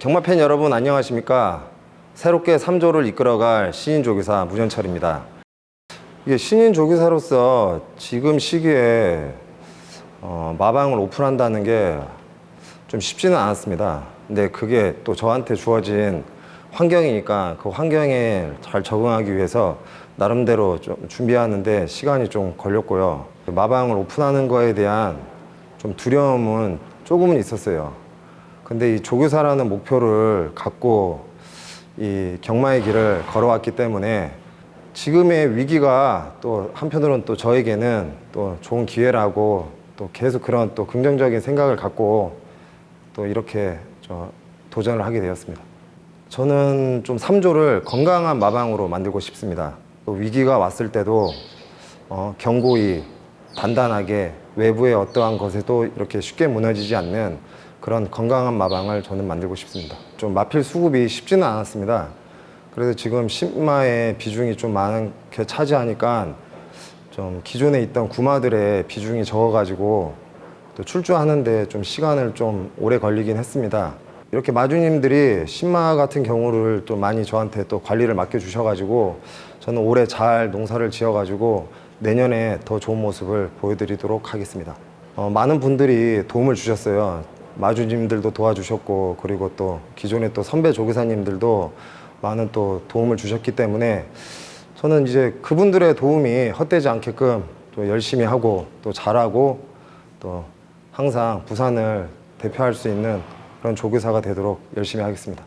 경마 팬 여러분 안녕하십니까? 새롭게 3조를 이끌어갈 신인 조교사 무전철입니다. 이게 신인 조교사로서 지금 시기에 어, 마방을 오픈한다는 게 좀 쉽지는 않았습니다. 근데 그게 또 저한테 주어진 환경이니까 그 환경에 잘 적응하기 위해서 나름대로 좀 준비하는데 시간이 좀 걸렸고요. 마방을 오픈하는 거에 대한 좀 두려움은 조금은 있었어요. 근데 이 조교사라는 목표를 갖고 이 경마의 길을 걸어왔기 때문에 지금의 위기가 또 한편으로는 또 저에게는 또 좋은 기회라고 또 계속 그런 또 긍정적인 생각을 갖고 또 이렇게 저 도전을 하게 되었습니다. 저는 좀 3조를 건강한 마방으로 만들고 싶습니다. 또 위기가 왔을 때도 어, 견고히 단단하게 외부의 어떠한 것에도 이렇게 쉽게 무너지지 않는 그런 건강한 마방을 저는 만들고 싶습니다. 좀 마필 수급이 쉽지는 않았습니다. 그래서 지금 신마의 비중이 좀 많게 차지하니까 좀 기존에 있던 구마들의 비중이 적어가지고 또 출주하는데 좀 시간을 좀 오래 걸리긴 했습니다. 이렇게 마주님들이 신마 같은 경우를 또 많이 저한테 또 관리를 맡겨주셔가지고 저는 올해 잘 농사를 지어가지고 내년에 더 좋은 모습을 보여드리도록 하겠습니다. 어, 많은 분들이 도움을 주셨어요. 마주님들도 도와주셨고 그리고 또 기존의 또 선배 조교사님들도 많은 또 도움을 주셨기 때문에 저는 이제 그분들의 도움이 헛되지 않게끔 또 열심히 하고 또 잘하고 또 항상 부산을 대표할 수 있는 그런 조교사가 되도록 열심히 하겠습니다.